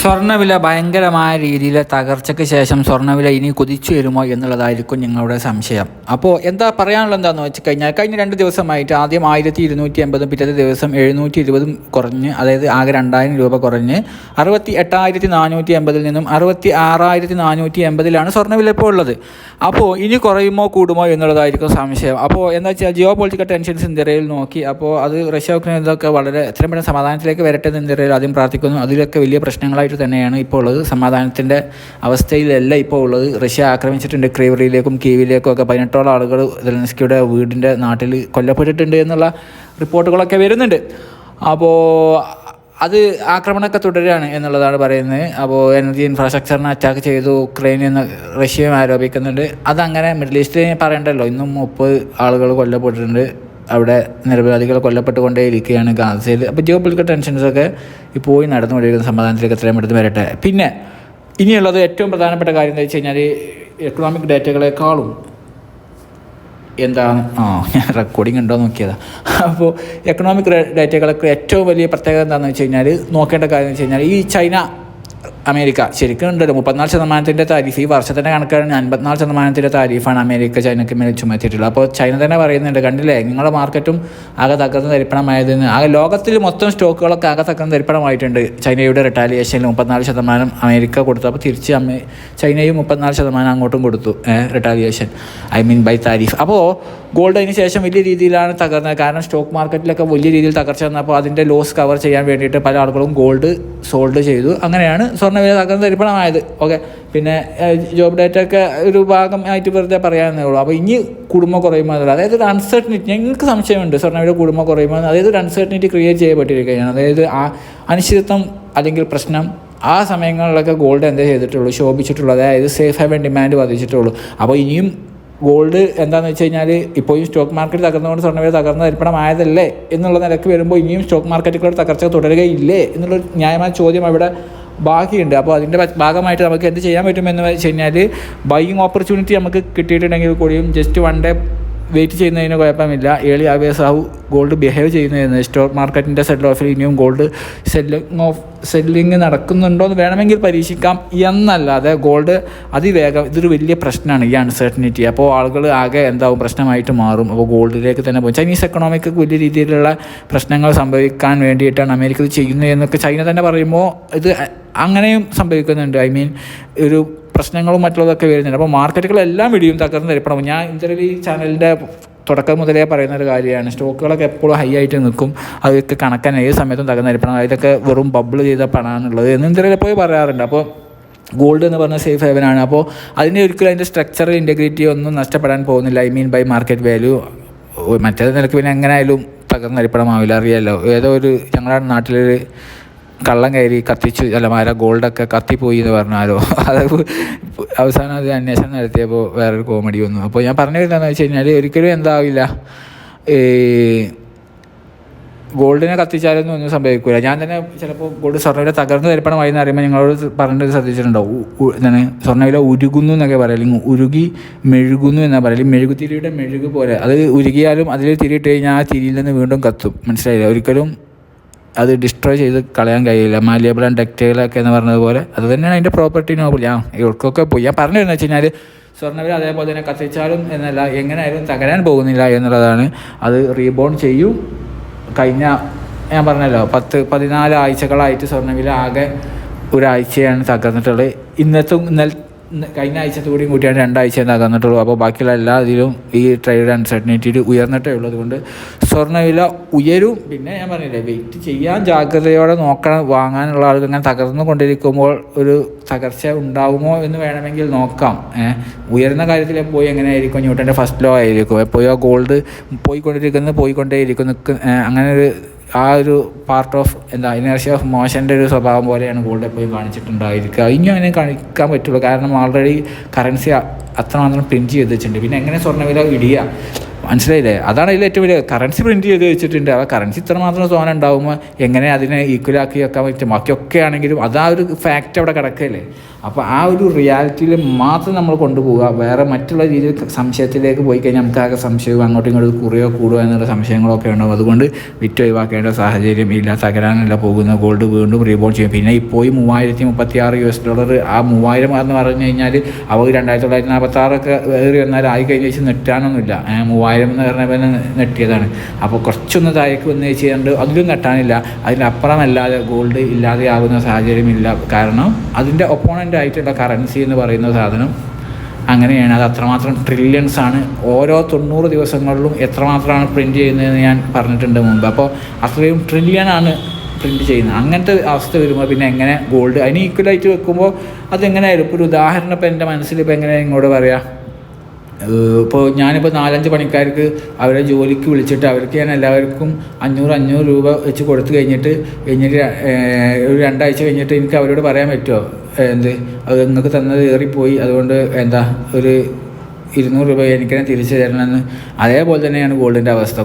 സ്വർണവില ഭയങ്കരമായ രീതിയിൽ തകർച്ചയ്ക്ക് ശേഷം സ്വർണവില ഇനി കുതിച്ചു വരുമോ എന്നുള്ളതായിരിക്കും നിങ്ങളുടെ സംശയം. അപ്പോൾ എന്താ പറയാനുള്ളത് എന്താണെന്ന് വെച്ച് കഴിഞ്ഞാൽ കഴിഞ്ഞ രണ്ട് ദിവസമായിട്ട് ആദ്യം ആയിരത്തി ഇരുന്നൂറ്റി എൺപതും പിറ്റത്തെ ദിവസം എഴുന്നൂറ്റി ഇരുപതും കുറഞ്ഞ് അതായത് ആകെ രണ്ടായിരം രൂപ കുറഞ്ഞ് അറുപത്തി എട്ടായിരത്തി നാനൂറ്റി എൺപതിൽ നിന്നും അറുപത്തി ആറായിരത്തി നാനൂറ്റി എൺപതിലാണ് സ്വർണവില ഇപ്പോൾ ഉള്ളത്. അപ്പോൾ ഇനി കുറയുമോ കൂടുമോ എന്നുള്ളതായിരിക്കും സംശയം. അപ്പോൾ എന്താ വെച്ചാൽ ജിയോ പൊളിറ്റിക്കൽ ടെൻഷൻസ് ഇന്ത്യയിൽ നോക്കി അപ്പോൾ അത് റഷ്യ ഉക്രൈൻ ഇതൊക്കെ വളരെ എത്രയും പെട്ടെന്ന് സമാധാനത്തിലേക്ക് വരട്ടെ എന്ന് ഇന്ത്യയിൽ ആദ്യം പ്രാർത്ഥിക്കുന്നു. അതിലൊക്കെ വലിയ പ്രശ്നങ്ങളായിട്ട് തന്നെയാണ് ഇപ്പോൾ ഉള്ളത്. സമാധാനത്തിന്റെ അവസ്ഥയിലല്ല ഇപ്പോൾ ഉള്ളത്. റഷ്യ ആക്രമിച്ചിട്ടുണ്ട് ക്രീവറിയിലേക്കും കീവിലേക്കും ഒക്കെ. പതിനെട്ടോളം ആളുകൾ സെലൻസ്കിയുടെ വീടിന്റെ നാട്ടിൽ കൊല്ലപ്പെട്ടിട്ടുണ്ട് എന്നുള്ള റിപ്പോർട്ടുകളൊക്കെ വരുന്നുണ്ട്. അപ്പോൾ അത് ആക്രമണമൊക്കെ തുടരുകയാണ് എന്നുള്ളതാണ് പറയുന്നത്. അപ്പോൾ എനർജി ഇൻഫ്രാസ്ട്രക്ചറിനെ അറ്റാക്ക് ചെയ്തു. ഉക്രൈൻ എന്ന് റഷ്യയും ആരോപിക്കുന്നുണ്ട്. അതങ്ങനെ മിഡിൽ ഈസ്റ്റിൽ പറയണ്ടല്ലോ. ഇന്നും മുപ്പത് ആളുകൾ കൊല്ലപ്പെട്ടിട്ടുണ്ട്. അവിടെ നിരപരാധികൾ കൊല്ലപ്പെട്ടുകൊണ്ടേയിരിക്കുകയാണ് ഗാസയിൽ. അപ്പോൾ ജിയോ പൊളിറ്റിക്കൽ ടെൻഷൻസൊക്കെ ഈ പോയി നടന്നു കൊണ്ടിരിക്കുന്ന സമാധാനത്തിലേക്ക് എത്രയും പെട്ടെന്ന് വരട്ടെ. പിന്നെ ഇനിയുള്ളത് ഏറ്റവും പ്രധാനപ്പെട്ട കാര്യം എന്താ വെച്ച് കഴിഞ്ഞാൽ എക്കണോമിക് ഡേറ്റകളെക്കാളും എന്താണ്? ആ ഞാൻ റെക്കോർഡിംഗ് ഉണ്ടോ നോക്കിയതാ. അപ്പോൾ എക്കണോമിക് ഡേറ്റകളൊക്കെ ഏറ്റവും വലിയ പ്രത്യേകത എന്താണെന്ന് വെച്ച് കഴിഞ്ഞാൽ നോക്കേണ്ട കാര്യം എന്ന് വെച്ച് കഴിഞ്ഞാൽ ഈ ചൈന അമേരിക്ക. ശരിക്കും ഉണ്ടല്ലോ മുപ്പത്തിനാല് ശതമാനത്തിന്റെ താരിഫ്. ഈ വർഷത്തിന്റെ കണക്കാണ് അൻപത്തിനാല് ശതമാനത്തിന്റെ താരിഫാണ് അമേരിക്ക ചൈനയ്ക്ക് മേൽ ചുമത്തിയിട്ടുള്ളത്. അപ്പോൾ ചൈന തന്നെ പറയുന്നുണ്ട് കണ്ടില്ലേ? നിങ്ങളുടെ മാർക്കറ്റും ആകെ തകർന്ന് തരിപ്പണമായതെന്ന്. ആകെ ലോകത്തിൽ മൊത്തം സ്റ്റോക്കുകളൊക്കെ ആകെ തകർന്ന് തരിപ്പണമായിട്ടുണ്ട്. ചൈനയുടെ റിട്ടാലിയേഷനിൽ മുപ്പത്തിനാല് ശതമാനം അമേരിക്ക കൊടുത്തു. അപ്പോൾ തിരിച്ച് അമേ ചൈനയും മുപ്പത്തിനാല് ശതമാനം അങ്ങോട്ടും കൊടുത്തു. Retaliation I mean by tariff. അപ്പോൾ ഗോൾഡ് അതിന് ശേഷം വലിയ രീതിയിലാണ് തകർന്നത്. കാരണം സ്റ്റോക്ക് മാർക്കറ്റിലൊക്കെ വലിയ രീതിയിൽ തകർച്ച വന്നപ്പോൾ അതിന്റെ ലോസ് കവർ ചെയ്യാൻ വേണ്ടിയിട്ട് പല ആളുകളും ഗോൾഡ് സോൾഡ് ചെയ്തു. അങ്ങനെയാണ് സ്വർണവില തകർന്ന് തരിപ്പണമായത് ഓക്കെ പിന്നെ ജോബ് ഡേറ്റ ഒക്കെ ഒരു ഭാഗമായിട്ട് വെറുതെ പറയാമെന്നേ ഉള്ളൂ. അപ്പോൾ ഇനി കുടുംബം കുറയുമോ എന്നുള്ളത് അതായത് ഒരു അൺസർട്ടനിറ്റി ഞങ്ങൾക്ക് സംശയമുണ്ട് സ്വർണവില കുടുംബം കുറയുമോ അതായത് ഒരു അൺസർട്ടനിറ്റി ക്രിയേറ്റ് ചെയ്യപ്പെട്ടിരിക്കുകയാണ്. അതായത് ആ അനിശ്ചിതത്വം അല്ലെങ്കിൽ പ്രശ്നം ആ സമയങ്ങളിലൊക്കെ ഗോൾഡ് എന്തേ ചെയ്തിട്ടുള്ളൂ? ശോഭിച്ചിട്ടുള്ളൂ. അതായത് സേഫ് ആൻഡ് ഡിമാൻഡ് വർദ്ധിച്ചിട്ടുള്ളൂ. അപ്പോൾ ഇനിയും ഗോൾഡ് എന്താണെന്ന് വെച്ച് കഴിഞ്ഞാൽ ഇപ്പോൾ ഈ സ്റ്റോക്ക് മാർക്കറ്റ് തകർന്നുകൊണ്ട് സ്വർണവില തകർന്ന തരിപ്പണമായതല്ലേ എന്നുള്ള നിലയ്ക്ക് വരുമ്പോൾ ഇനിയും സ്റ്റോക്ക് മാർക്കറ്റുകളുടെ തകർച്ച തുടരുകയില്ലേ എന്നുള്ളൊരു ന്യായമായ ചോദ്യം അവിടെ ബാക്കിയുണ്ട്. അപ്പോൾ അതിന്റെ ഭാഗമായിട്ട് നമുക്ക് എന്ത് ചെയ്യാൻ പറ്റുമെന്ന് വെച്ച് കഴിഞ്ഞാൽ ബൈയിങ് ഓപ്പർച്യൂണിറ്റി നമുക്ക് കിട്ടിയിട്ടുണ്ടെങ്കിൽ കൂടിയും ജസ്റ്റ് വൺ ഡേ വെയിറ്റ് ചെയ്യുന്നതിന് കുഴപ്പമില്ല. ഏളി ആവേശാവു ആവും. ഗോൾഡ് ബിഹേവ് ചെയ്യുന്നതെന്ന് സ്റ്റോക്ക് മാർക്കറ്റിന്റെ സെറ്റിൽ ഓഫിൽ ഇനിയും ഗോൾഡ് സെല്ലിങ് ഓഫ് സെല്ലിങ് നടക്കുന്നുണ്ടോ എന്ന് വേണമെങ്കിൽ പരീക്ഷിക്കാം എന്നല്ലാതെ ഗോൾഡ് അതിവേഗം ഇതൊരു വലിയ പ്രശ്നമാണ് ഈ അൺസർട്ടനിറ്റി അപ്പോൾ ആളുകൾ ആകെ എന്താവും? പ്രശ്നമായിട്ട് മാറും. അപ്പോൾ ഗോൾഡിലേക്ക് തന്നെ പോകും. ചൈനീസ് എക്കണോമിക്ക് വലിയ രീതിയിലുള്ള പ്രശ്നങ്ങൾ സംഭവിക്കാൻ വേണ്ടിയിട്ടാണ് അമേരിക്ക ഇത് ചെയ്യുന്നത് എന്നൊക്കെ ചൈന തന്നെ പറയുമ്പോൾ ഇത് അങ്ങനെയും സംഭവിക്കുന്നുണ്ട്. ഐ മീൻ ഒരു പ്രശ്നങ്ങളും മറ്റുള്ളതൊക്കെ വരുന്നുണ്ട്. അപ്പോൾ മാർക്കറ്റുകളെല്ലാം ഇടിയും തകർന്ന് തരപ്പെടണം ഞാൻ ഇന്നലെ ഈ ചാനലിന്റെ തുടക്കം മുതലേ പറയുന്ന ഒരു കാര്യമാണ്. സ്റ്റോക്കുകളൊക്കെ എപ്പോഴും ഹൈ ആയിട്ട് നിൽക്കും. അതൊക്കെ കണക്കാൻ ഏത് സമയത്തും തകർന്ന് തരിപ്പണം ഇതൊക്കെ വെറും ബബിൾ ചെയ്ത പണമാണുള്ളത് എന്ന് ഇന്നലെ പോയി പറയാറുണ്ട്. അപ്പോൾ ഗോൾഡ് എന്ന് പറഞ്ഞ സേഫ് ഹെവനാണ് അപ്പോൾ അതിനെ ഒരിക്കലും അതിന്റെ സ്ട്രക്ചറൽ ഇന്റഗ്രിറ്റി ഒന്നും നഷ്ടപ്പെടാൻ പോകുന്നില്ല. I mean by market value മറ്റേത് നിലയ്ക്ക് പിന്നെ എങ്ങനെയായാലും തകർന്നരിപ്പണമാവില്ല അറിയാമല്ലോ ഏതോ ഒരു ഞങ്ങളുടെ നാട്ടിലൊരു കള്ളം കയറി കത്തിച്ചു. അല്ല മാര ഗോൾഡൊക്കെ കത്തിപ്പോയി എന്ന് പറഞ്ഞാലോ? അത് അവസാനം അത് അന്വേഷണം നടത്തിയപ്പോൾ വേറൊരു കോമഡി വന്നു. അപ്പോൾ ഞാൻ പറഞ്ഞു വരുന്നതെന്ന് വെച്ച് കഴിഞ്ഞാൽ ഒരിക്കലും എന്താവില്ല. ഗോൾഡിനെ കത്തിച്ചാലൊന്നും ഒന്നും സംഭവിക്കില്ല ഞാൻ തന്നെ ചിലപ്പോൾ ഗോൾഡ് സ്വർണവില തകർന്ന് തരിപ്പണമായി എന്ന് അറിയുമ്പോൾ ഞങ്ങളോട് പറഞ്ഞിട്ട് ശ്രദ്ധിച്ചിട്ടുണ്ടാവും എന്താണ് സ്വർണവില ഉരുകുന്നു എന്നൊക്കെ പറയാം. അല്ലെങ്കിൽ ഉരുകി മെഴുകുന്നു എന്നാ അല്ലെങ്കിൽ മെഴുകുതിരിയുടെ മെഴുക് പോലെ. അത് ഉരുകിയാലും അതിൽ തിരിയിട്ട് കഴിഞ്ഞാൽ ആ തിരിയിൽ നിന്ന് വീണ്ടും കത്തും. മനസ്സിലായില്ല? ഒരിക്കലും അത് ഡിസ്ട്രോയ് ചെയ്ത് കളയാൻ കഴിയില്ല. മാലിയബിൾ ആൻഡ് ഡക്റ്റൈലൊക്കെ എന്ന് പറഞ്ഞതുപോലെ അത് തന്നെയാണ് അതിന്റെ പ്രോപ്പർട്ടി നോബിൾ ഞാൻ ഇവർക്കൊക്കെ പോയി. ഞാൻ പറഞ്ഞു വരുന്നത് വെച്ച് കഴിഞ്ഞാൽ സ്വർണവില അതേപോലെ തന്നെ കത്തിച്ചാലും എന്നല്ല എങ്ങനെയായാലും തകരാൻ പോകുന്നില്ല എന്നുള്ളതാണ്. അത് റീബോൺ ചെയ്യും. കഴിഞ്ഞ ഞാൻ പറഞ്ഞല്ലോ പത്ത് പതിനാല് ആഴ്ചകളായിട്ട് സ്വർണവില ആകെ ഒരാഴ്ചയാണ് തകർന്നിട്ടുള്ളത്. ഇന്നത്തും ഇന്നലെ ഇന്ന് കഴിഞ്ഞ ആഴ്ചത്തെ കൂടിയും കൂട്ടിയാണ് രണ്ടാഴ്ച തകർന്നിട്ടുള്ളൂ അപ്പോൾ ബാക്കിയുള്ള എല്ലാ ഇതിലും ഈ ട്രേഡ് അൺസർട്ടനിറ്റി ഉയർന്നിട്ടേ ഉള്ളത് കൊണ്ട് സ്വർണവില ഉയരും. പിന്നെ ഞാൻ പറഞ്ഞില്ലേ വെയിറ്റ് ചെയ്യാൻ ജാഗ്രതയോടെ നോക്കണം. വാങ്ങാനുള്ള ആൾക്ക് ഇങ്ങനെ തകർന്നു കൊണ്ടിരിക്കുമ്പോൾ ഒരു തകർച്ച ഉണ്ടാകുമോ എന്ന് വേണമെങ്കിൽ നോക്കാം. ഉയർന്ന കാര്യത്തിൽ പോയി എങ്ങനെയായിരിക്കും ന്യൂട്ടന്റെ ഫസ്റ്റ് ലോ ആയിരിക്കും. എപ്പോഴോ ഗോൾഡ് പോയിക്കൊണ്ടിരിക്കുന്നത് പോയിക്കൊണ്ടേയിരിക്കും അങ്ങനെ ഒരു ആ ഒരു പാർട്ട് ഓഫ് എന്താ ഇനേഴ്ഷ്യ ഓഫ് മോശന്റെ ഒരു സ്വഭാവം പോലെയാണ് ഗോൾഡ് എപ്പോഴും കാണിച്ചിട്ടുണ്ടായിരിക്കുക. ഇനിയും അങ്ങനെ കാണിക്കാൻ പറ്റുള്ളൂ കാരണം ആൾറെഡി കറൻസി അത്രമാത്രം പ്രിന്റ് ചെയ്ത് വെച്ചിട്ടുണ്ട്. പിന്നെ എങ്ങനെ സ്വർണവില ഇടിയുക മനസ്സിലായില്ലേ? അതാണ് ഇതിൽ ഏറ്റവും വലിയ കറൻസി പ്രിന്റ് ചെയ്ത് വെച്ചിട്ടുണ്ട്. ആ കറൻസി ഇത്ര മാത്രം തോനെ ഉണ്ടാകുമ്പോൾ എങ്ങനെ അതിനെ ഈക്വലാക്കി വെക്കാൻ പറ്റും? ബാക്കിയൊക്കെ ആണെങ്കിലും അതാ ഒരു ഫാക്റ്റ് അവിടെ കിടക്കല്ലേ? അപ്പോൾ ആ ഒരു റിയാലിറ്റിയിൽ മാത്രം നമ്മൾ കൊണ്ടുപോകുക വേറെ മറ്റുള്ള രീതിയിൽ സംശയത്തിലേക്ക് പോയി കഴിഞ്ഞാൽ നമുക്ക് ആകെ സംശയവും അങ്ങോട്ടും ഇങ്ങോട്ടും കുറയോ കൂടുകയോ എന്നുള്ള സംശയങ്ങളൊക്കെ ഉണ്ടാവും. അതുകൊണ്ട് വിറ്റ് ഒഴിവാക്കേണ്ട സാഹചര്യം ഇല്ല. തകരാനല്ല പോകുന്ന ഗോൾഡ് വീണ്ടും റീബോൺ ചെയ്യും. പിന്നെ ഇപ്പോൾ ഈ മൂവായിരത്തി മുപ്പത്തി ആറ് യു എസ് ഡോളർ ആ മൂവായിരം എന്ന് പറഞ്ഞു കഴിഞ്ഞാൽ അവർ രണ്ടായിരത്തി തൊള്ളായിരത്തി നാൽപ്പത്തി ആറൊക്കെ ഏറി വന്നാൽ ആയി കഴിഞ്ഞ വെച്ച് നെട്ടാനൊന്നുമില്ല. മൂവായിരം എന്ന് പറഞ്ഞാൽ പിന്നെ നെട്ടിയതാണ്. അപ്പോൾ കുറച്ചൊന്ന് താഴേക്ക് വന്ന് ചെയ്യാണ്ട് അതിലും നെട്ടാനില്ല അതിനപ്പുറമല്ലാതെ ഗോൾഡ് ഇല്ലാതെ ആകുന്ന സാഹചര്യമില്ല കാരണം അതിന്റെ ഒപ്പോണന്റ് ആയിട്ടുള്ള കറൻസി എന്ന് പറയുന്ന സാധനം അങ്ങനെയാണ്. അത് അത്രമാത്രം ട്രില്യൺസ് ആണ്. ഓരോ തൊണ്ണൂറ് ദിവസങ്ങളിലും എത്രമാത്രമാണ് പ്രിന്റ് ചെയ്യുന്നതെന്ന് ഞാൻ പറഞ്ഞിട്ടുണ്ട് മുമ്പ്. അപ്പോൾ അത്രയും ട്രില്യണാണ് പ്രിന്റ് ചെയ്യുന്നത്. അങ്ങനത്തെ അവസ്ഥ വരുമ്പോൾ പിന്നെ എങ്ങനെ ഗോൾഡ് അതിന് ഈക്വലായിട്ട് വെക്കുമ്പോൾ അതെങ്ങനെയായാലും. ഇപ്പോൾ ഒരു ഉദാഹരണം ഇപ്പോൾ എന്റെ മനസ്സിൽ ഇപ്പോൾ എങ്ങനെ ഇങ്ങോട്ട് പറയാം? ഇപ്പോൾ ഞാനിപ്പോൾ നാലഞ്ച് പണിക്കാർക്ക് അവരെ ജോലിക്ക് വിളിച്ചിട്ട് അവർക്ക് ഞാൻ എല്ലാവർക്കും അഞ്ഞൂറ് അഞ്ഞൂറ് രൂപ വെച്ച് കൊടുത്തു കഴിഞ്ഞിട്ട് കഴിഞ്ഞിട്ട് ഒരു രണ്ടാഴ്ച കഴിഞ്ഞിട്ട് എനിക്ക് അവരോട് പറയാൻ പറ്റുമോ എന്ത്? അത് നിങ്ങൾക്ക് തന്നത് ഏറിപ്പോയി. അതുകൊണ്ട് എന്താ ഒരു ഇരുന്നൂറ് രൂപ എനിക്ക് തന്നെ തിരിച്ചു തരണമെന്ന്. അതേപോലെ തന്നെയാണ് ഗോൾഡിന്റെ അവസ്ഥ.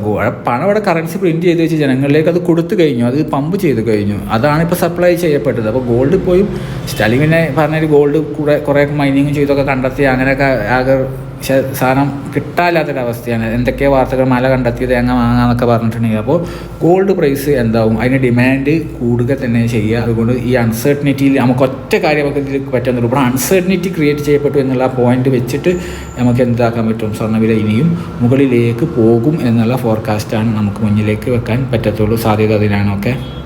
പണം അവിടെ കറൻസി പ്രിന്റ് ചെയ്ത് വെച്ച് ജനങ്ങളിലേക്ക് അത് കൊടുത്തു കഴിഞ്ഞു. അത് പമ്പ് ചെയ്ത് കഴിഞ്ഞു. അതാണ് ഇപ്പോൾ സപ്ലൈ ചെയ്യപ്പെട്ടത്. അപ്പോൾ ഗോൾഡ് പോയും സ്റ്റാലിൻ പിന്നെ പറഞ്ഞൊരു ഗോൾഡ് കൂടെ കുറേ മൈനിങ് ചെയ്തൊക്കെ കണ്ടെത്തി അങ്ങനെയൊക്കെ ആകെ ശ- സാധനം കിട്ടാല്ലാത്തൊരവസ്ഥയാണ് എന്തൊക്കെ വാർത്തകൾ മല കണ്ടെത്തി തേങ്ങ വാങ്ങാന്നൊക്കെ പറഞ്ഞിട്ടുണ്ടെങ്കിൽ അപ്പോൾ ഗോൾഡ് പ്രൈസ് എന്താവും? അതിന് ഡിമാൻഡ് കൂടുക തന്നെ ചെയ്യുക. അതുകൊണ്ട് ഈ അൺസർട്ടനിറ്റിയിൽ നമുക്ക് ഒറ്റ കാര്യം നമുക്ക് പറ്റുന്നുള്ളൂ. ഇപ്പോൾ അൺസർട്ടനിറ്റി ക്രിയേറ്റ് ചെയ്യപ്പെട്ടു എന്നുള്ള പോയിന്റ് വെച്ചിട്ട് നമുക്ക് എന്താക്കാൻ പറ്റും? സ്വർണവില ഇനിയും മുകളിലേക്ക് പോകും എന്നുള്ള ഫോർകാസ്റ്റാണ് നമുക്ക് മുന്നിലേക്ക് വെക്കാൻ പറ്റത്തുള്ളൂ. സാധ്യത അതിനാണ്. ഓക്കെ